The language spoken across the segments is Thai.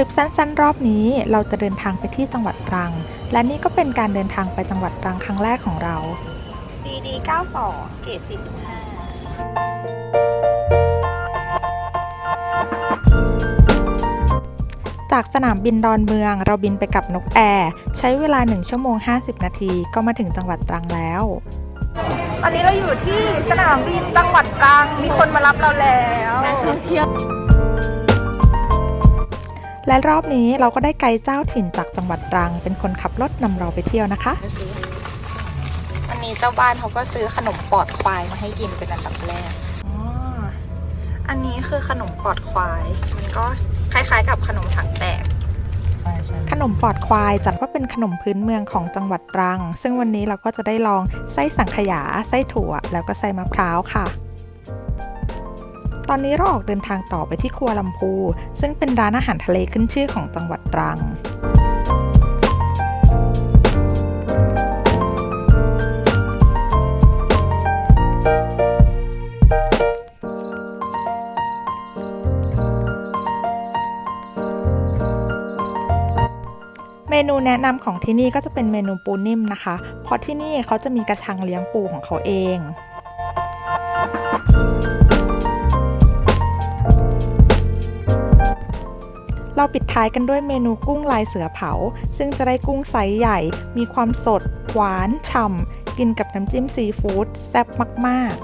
ริปสั้นๆ รอบนี้เราจะเดินทางไปที่จังหวัดตรัง และนี่ก็เป็นการเดินทางไปจังหวัดตรังครั้งแรกของเรา DD 92เกรด45 จากสนามบินดอนเมืองเราบินไปกับนกแอร์ใช้เวลา 1 ชั่วโมง 50 นาทีก็มาถึงจังหวัดตรังแล้ว ตอนนี้เราอยู่ที่สนามบินจังหวัดตรังมีคนมารับเราแล้ว และรอบนี้เราก็ได้ไกด์เจ้าถิ่นจากจังหวัดตรัง เป็นคนขับรถนำเราไปเที่ยวนะคะวันนี้เจ้าบ้านเขาก็ซื้อขนมปอดควายมาให้กินเป็นอันดับแรกอ๋ออันนี้คือขนมปอดควาย มันก็คล้ายๆ กับขนมถังแตก ขนมปอดควายจัดว่าเป็นขนมพื้นเมืองของจังหวัดตรัง ซึ่งวันนี้เราก็จะได้ลองไส้สังขยา ไส้ถั่ว แล้วก็ไส้มะพร้าวค่ะ ตอนนี้เราออกเดินทางต่อไปที่ครัวลำพู ซึ่งเป็นร้านอาหารทะเลขึ้นชื่อของจังหวัดตรังเมนูแนะนำของที่นี่ก็จะเป็นเมนูปูนิ่มนะคะ เพราะที่นี่เขาจะมีกระชังเลี้ยงปูของเขาเอง เราปิดท้ายกันด้วยเมนูกุ้งลายเสือเผา ซึ่งจะได้กุ้งไซส์ใหญ่ มีความสด หวานฉ่ำ กินกับน้ำจิ้มซีฟู้ดแซ่บมาก ๆ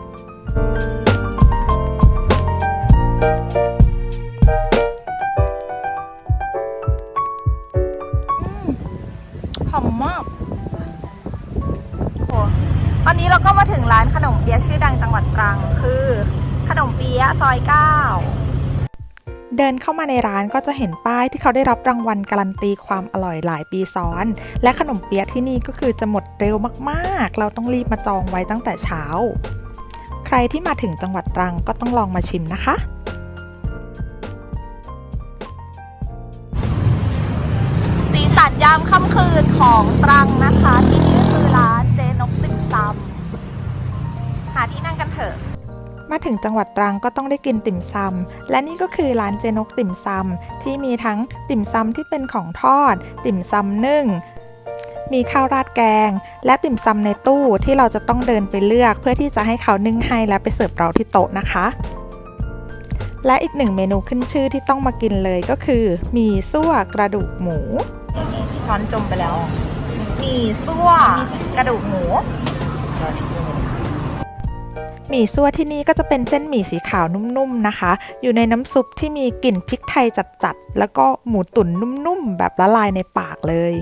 หอมมากโอ้ตอนนี้เราก็มาถึงร้านขนมเปี๊ยะชื่อดังจังหวัดตรัง คือ ขนมเปี๊ยะซอยเก้า เดินเข้ามาในร้านก็จะเห็นป้ายที่เขาได้รับรางวัลการันตีความอร่อยหลายปีซ้อน และขนมเปี๊ยะที่นี่ก็คือจะหมดเร็วมากๆ เราต้องรีบมาจองไว้ตั้งแต่เช้า ใครที่มาถึงจังหวัดตรังก็ต้องลองมาชิมนะคะสีสันยามค่ำคืนของตรังนะคะ ถึงจังหวัดตรังก็ต้องได้กินติ่มซำและนี่ก็คือร้านเจนกติ่มซำที่มีทั้งติ่มซำที่เป็นของทอด ติ่มซำนึ่ง มีข้าวราดแกง และติ่มซำในตู้ที่เราจะต้องเดินไปเลือก เพื่อที่จะให้เขานึ่งให้และไปเสิร์ฟเราที่โต๊ะนะคะและอีกหนึ่งเมนูขึ้นชื่อที่ต้องมากินเลยก็คือหมี่ซั่วกระดูกหมู ช้อนจมไปแล้วหมี่ซั่วกระดูกหมู หมี่ซั่วที่นี่ก็จะเป็นเส้นหมี่สีขาวนุ่มๆนะคะ อยู่ในน้ำซุปที่มีกลิ่นพริกไทยจัดๆ แล้วก็หมูตุ๋นนุ่มๆ แบบละลายในปากเลย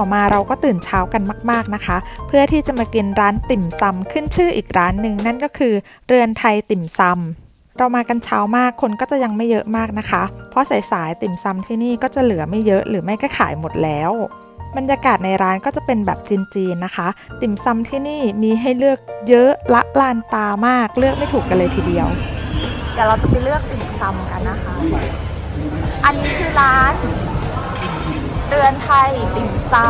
ต่อมาเราก็ตื่นเช้ากันมาก ๆนะคะ เพื่อที่จะมากินร้านติ่มซำขึ้นชื่ออีกร้านหนึ่งนั่นก็คือ เรือนไทยติ่มซำเรามากันเช้ามากคนก็จะยังไม่เยอะมากนะคะ เพราะสายๆติ่มซำที่นี่ก็จะเหลือไม่เยอะหรือไม่ก็ขายหมดแล้ว บรรยากาศในร้านก็จะเป็นแบบจีนๆนะคะ ติ่มซำที่นี่มีให้เลือกเยอะละลานตามากเลือกไม่ถูกกันเลยทีเดียวเดี๋ยวเราจะไปเลือกติ่มซำกันนะคะ อันนี้คือร้าน เรือนไทยติ่มซำ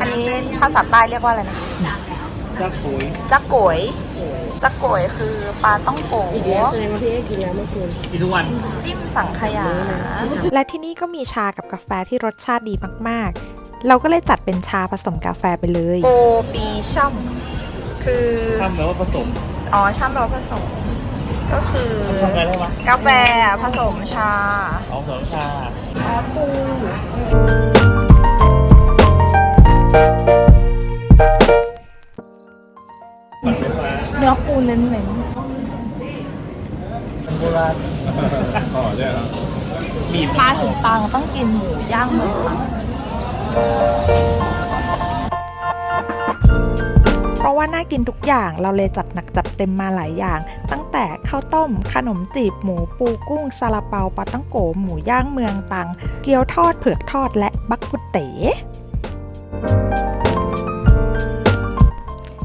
อันนี้ภาษาใต้เรียกว่าอะไรนะซักปุ๋ยจักโกย จักโกยคือปลาต้องโกอีกแล้วแสดงว่าพี่เอ๊กินแล้วเมื่อคืนกินทุกวันจิ้มสังขยา และที่นี่ก็มีชากับกาแฟที่รสชาติดีมากๆ เราก็เลยจัดเป็นชาผสมกาแฟไปเลยโปปีช่ำคือช่ำแปลว่าผสมอ๋อช่ำเราผสม ก็คือช่ำอะไรได้ปะกาแฟผสมชาเอาสองชาอ๋อปูปั ฟ้าเนื้อปูเน้นโบราณอ๋อใช่ครับมีๆมาถึงตังต้องกินหมูย่างเมืองตังว่าน่ากินทุกอย่างเราเลยจัดหนักจัดเต็มมาหลายอย่าง ตั้งแต่ข้าวต้ม ขนมจีบหมูปูกุ้งซาลาเปาปลาตั้งโกหมูย่างเมืองตัง เกี๊ยวทอดเผือกทอดและบักกุเต๋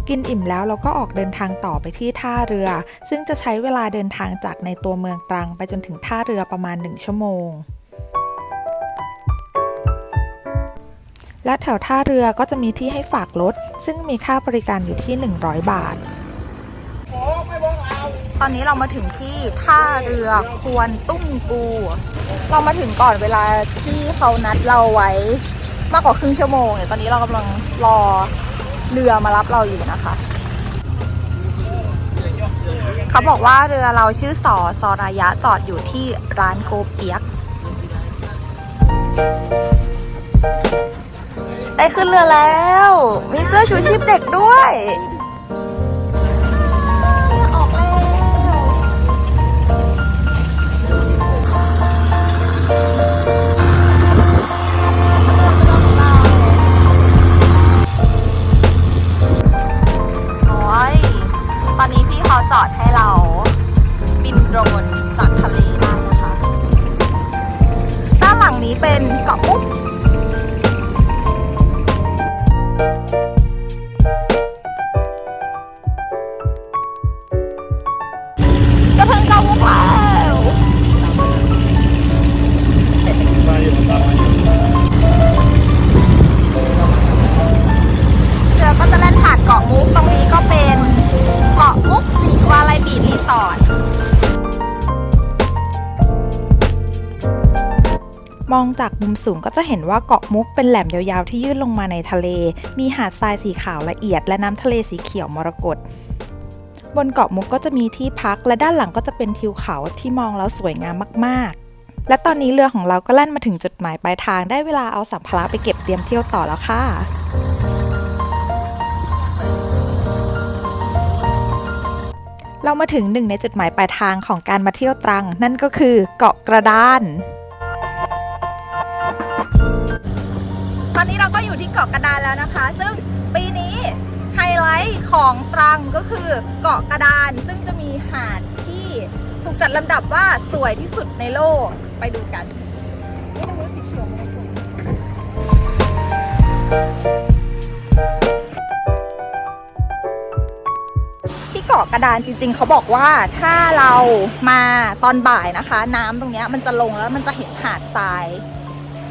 กินอิ่มแล้วเราก็ออกเดินทางต่อไปที่ท่าเรือ ซึ่งจะใช้เวลาเดินทางจากในตัวเมืองตรังไปจนถึงท่าเรือประมาณ 1 ชั่วโมงและแถวท่าเรือก็จะมีที่ให้ฝากรถ ซึ่งมีค่าบริการอยู่ที่ 100 บาท ตอนนี้เรามาถึงที่ท่าเรือควรตุ้มกู เรามาถึงก่อนเวลาที่เขานัดเราไว้มากกว่าครึ่งชั่วโมงเนี่ยตอนนี้เรากำลังรอ เรือมารับเราอยู่นะคะ เขาบอกว่าเรือเราชื่อสอสอรายะจอดอยู่ที่ร้านโกเปียก ได้ขึ้นเรือแล้ว มีเสื้อชูชีพเด็กด้วย จะถึงเกามุกแล้วมาอยู่ตามมาอยู่เรือก็จะแล่นผ่านเกาะมุกตรงนี้ก็เป็นเกาะมุกสีวาไลบีรีสอร์ทมองจากมุมสูงก็จะเห็นว่าเกาะมุกเป็นแหลมยาวๆที่ยื่นลงมาในทะเล มีหาดทรายสีขาวละเอียดและน้ำทะเลสีเขียวมรกต บนเกาะมุกก็จะมีที่พักและด้านหลังก็จะเป็นทิวเขาที่มองแล้วสวยงามมากๆ และตอนนี้เรือของเราก็แล่นมาถึงจุดหมายปลายทางได้เวลาเอาสัมภาระไปเก็บเตรียมเที่ยวต่อแล้วค่ะเรามาถึงหนึ่งในจุดหมายปลายทางของการมาเที่ยวตรัง นั่นก็คือเกาะกระดาน ตอนนี้เราก็อยู่ที่เกาะกระดานแล้วนะคะ ซึ่งปีนี้ ท์ของตรังก็คือเกาะกระดาน ซึ่งจะมีหาดที่ถูกจัดลำดับว่าสวยที่สุดในโลกไปดูกันนี่มันสีเขียวมรกตที่เกาะกระดานจริงๆ เขาบอกว่าถ้าเรามาตอนบ่ายนะคะ น้ำตรงนี้มันจะลงแล้วมันจะเห็นหาดทราย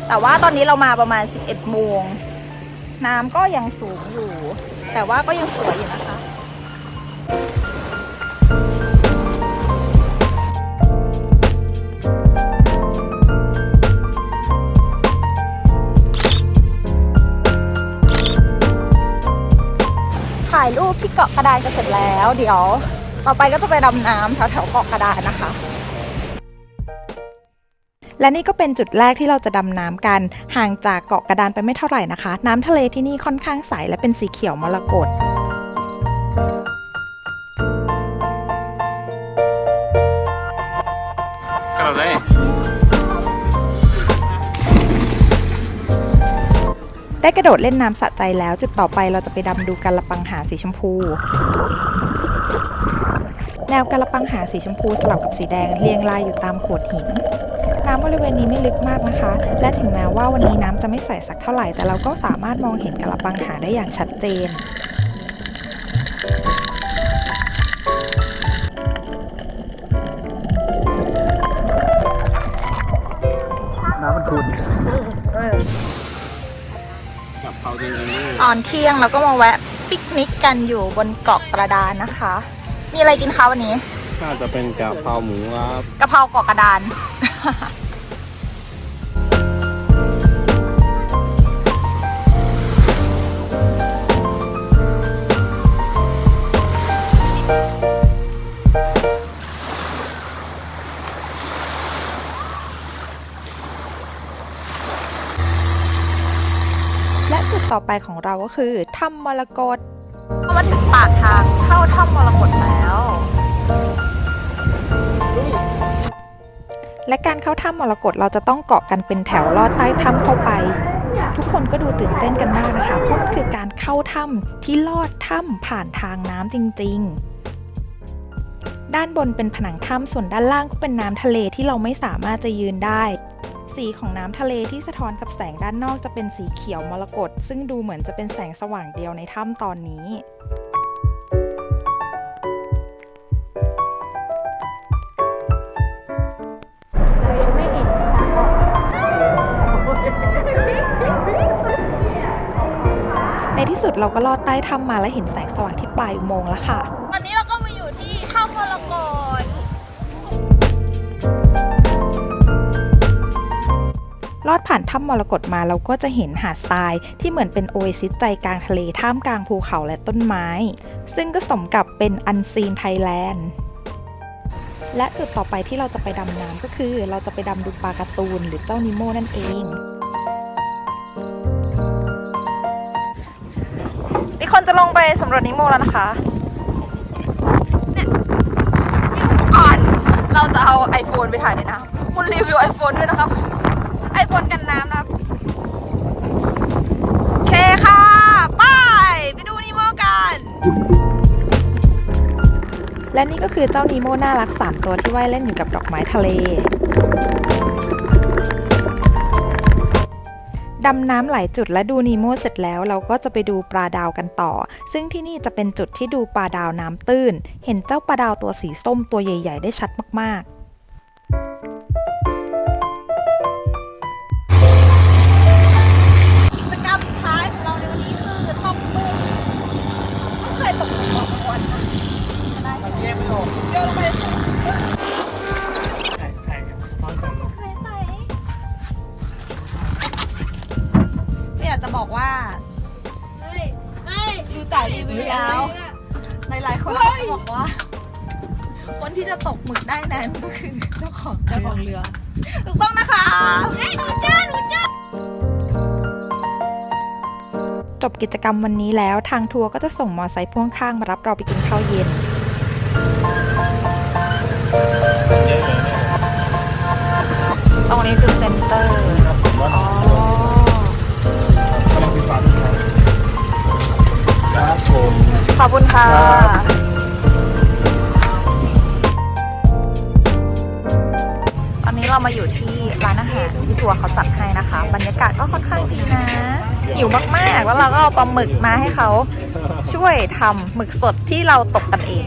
แต่ว่าตอนนี้เรามาประมาณ 11โมงน้ำก็ยังสูงอยู่ แต่ว่าก็ยังสวยอยู่นะคะถ่ายรูปที่เกาะกระดานกันเสร็จแล้ว เดี๋ยว ต่อไปก็จะไปดำน้ำแถวๆเกาะกระดานนะคะ และนี่ก็เป็นจุดแรกที่เราจะดำน้ำกัน ห่างจากเกาะกระดานไปไม่เท่าไหร่นะคะ น้ำทะเลที่นี่ค่อนข้างใสและเป็นสีเขียวมรกตกระโดดเลยได้กระโดดเล่นน้ำสะใจแล้ว จุดต่อไปเราจะไปดำดูกันละปังหาสีชมพู แนวกระปังหาสีชมพูสลับกับสีแดงเรียงรายอยู่ตามโขดหิน น้ำบริเวณนี้ไม่ลึกมากนะคะ และถึงแม้ว่าวันนี้น้ำจะไม่ใสสักเท่าไหร่ แต่เราก็สามารถมองเห็นกระปังหาได้อย่างชัดเจนน้ำมันขุ่นกับเขาจริงๆด้วยตอนเที่ยงเราก็มาแวะปิกนิกกันอยู่บนเกาะกระดานนะคะ มีอะไรกินคะวันนี้ น่าจะเป็นกะเพราหมูครับกะเพราเกาะกระดาน และจุดต่อไปของเราก็คือถ้ำมรกตมาถึงปากทางเข้าถ้ำมรกตแล้ว และการเข้าถ้ำมรกตเราจะต้องเกาะกันเป็นแถวลอดใต้ถ้ำเข้าไป ทุกคนก็ดูตื่นเต้นกันมากนะคะ เพราะมันคือการเข้าถ้ำที่ลอดถ้ำผ่านทางน้ำจริง ๆ ด้านบนเป็นผนังถ้ำส่วนด้านล่างก็เป็นน้ำทะเลที่เราไม่สามารถจะยืนได้ สีของน้ำทะเลที่สะท้อนกับแสงด้านนอกจะเป็นสีเขียวมรกตซึ่งดูเหมือนจะเป็นแสงสว่างเดียวในถ้ำตอนนี้ เราก็ลอดใต้ถ้ำมาและเห็นแสงสว่างที่ปลายอุโมงค์แล้วค่ะ ตอนนี้เราก็มาอยู่ที่ถ้ำมรกตลอดผ่านถ้ำมรกตมาเราก็จะเห็นหาดทรายที่เหมือนเป็นโอเอซิสใจกลางทะเลท่ามกลางภูเขาและต้นไม้ ซึ่งก็สมกับเป็นอันซีนไทยแลนด์ และจุดต่อไปที่เราจะไปดำน้ำก็คือ เราจะไปดำดูปลาการ์ตูนหรือเจ้านิโมนั่นเอง คนจะลงไปสำรวจนิโมแล้วนะคะเนี่ยมีอุปกรณ์เราจะเอา iPhone ไปถ่ายในน้ำคุณรีวิว iPhone ด้วยนะครับ iPhone กันน้ำนะครับโอเคค่ะไปไปดูนิโมกัน และนี่ก็คือเจ้านีโมน่ารัก 3 ตัวที่ว่ายเล่นอยู่กับดอกไม้ทะเล ดำน้ำหลายจุดและดูนีโมเสร็จแล้วเราก็จะไปดูปลาดาวกันต่อ ซึ่งที่นี่จะเป็นจุดที่ดูปลาดาวน้ำตื้น เห็นเจ้าปลาดาวตัวสีส้มตัวใหญ่ ๆ ได้ชัดมากๆ บกิจกรรมวันนี้แล้วทางทัวร์ก็จะส่งมอไซค์พ่วงข้างมารับเราไปกินข้าวเย็น ตรงนี้คือเซ็นเตอร์อ๋อครับผมขอบคุณค่ะตอนนี้เรามาอยู่ที่ ร้านอาหารที่ทัวร์เขาจัดให้นะคะ บรรยากาศก็ค่อนข้างดีนะหิวมากๆ แล้วเราก็เอาปลาหมึกมาให้เขาช่วยทำหมึกสดที่เราตกกันเอง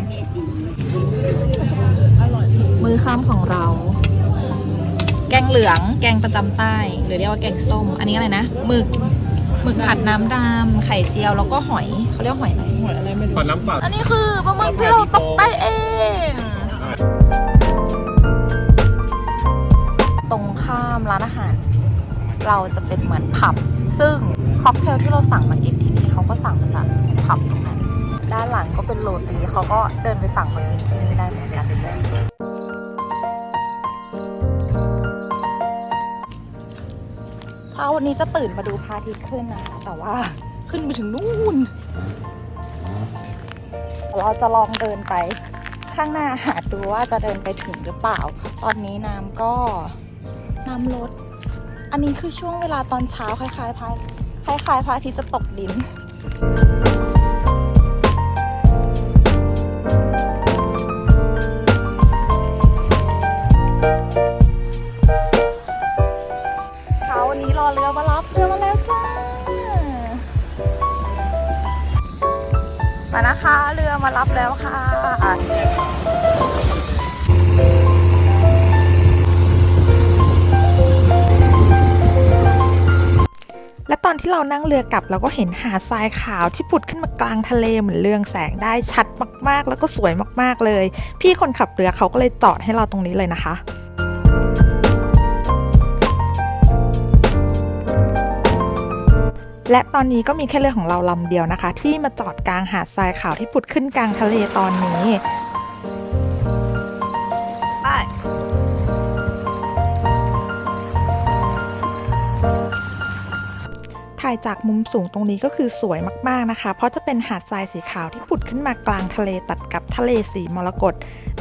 มือข้ามของเรา แกงเหลือง แกงประจำใต้ หรือเรียกว่าแกงส้ม อันนี้อะไรนะหมึกหมึกผัดน้ำดำไข่เจียวแล้วก็หอยเขาเรียกว่าหอยอะไรขอน้ำเปล่าอันนี้คือปลาหมึกที่เราตกได้เอง ตรงข้ามร้านอาหาร เราจะเป็นเหมือนผับ ซึ่งค็อกเทลที่เราสั่งมากินที่นี่เขาก็สั่งมาจากผับตรงนั้น ด้านหลังก็เป็นโรตีเขาก็เดินไปสั่งมากินที่นี่ได้เหมือนกันเช้าวันนี้จะตื่นมาดูพระอาทิตย์ขึ้นนะคะแต่ว่าขึ้นไปถึงนู่น เราจะลองเดินไปข้างหน้าหาดูว่าจะเดินไปถึงหรือเปล่า ตอนนี้น้ำก็ น้ำลด อันนี้คือช่วงเวลาตอนเช้าคล้ายๆพระคล้ายๆพระอาทิตย์จะตกดินเช้าวันนี้รอเรือมารับเรือมาแล้วจ้า มานะคะเรือมารับแล้วค่ะ และตอนที่เรานั่งเรือกลับเราก็เห็นหาดทรายขาวที่ผุดขึ้นมากลางทะเลเหมือนเรืองแสงได้ชัดมากๆ แล้วก็สวยมากๆเลย พี่คนขับเรือเขาก็เลยจอดให้เราตรงนี้เลยนะคะและตอนนี้ก็มีแค่เรือของเราลำเดียวนะคะ ที่มาจอดกลางหาดทรายขาวที่ผุดขึ้นกลางทะเลตอนนี้ายจากมุมสูงตรงนี้ก็คือสวยมากๆนะคะ เพราะจะเป็นหาดทรายสีขาวที่ผุดขึ้นมากลางทะเลตัดกับทะเลสีมรกต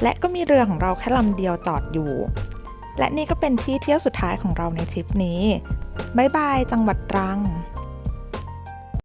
และก็มีเรือของเราแค่ลำเดียวจอดอยู่ และนี่ก็เป็นที่เที่ยวสุดท้ายของเราในทริปนี้บ๊ายบายจังหวัดตรัง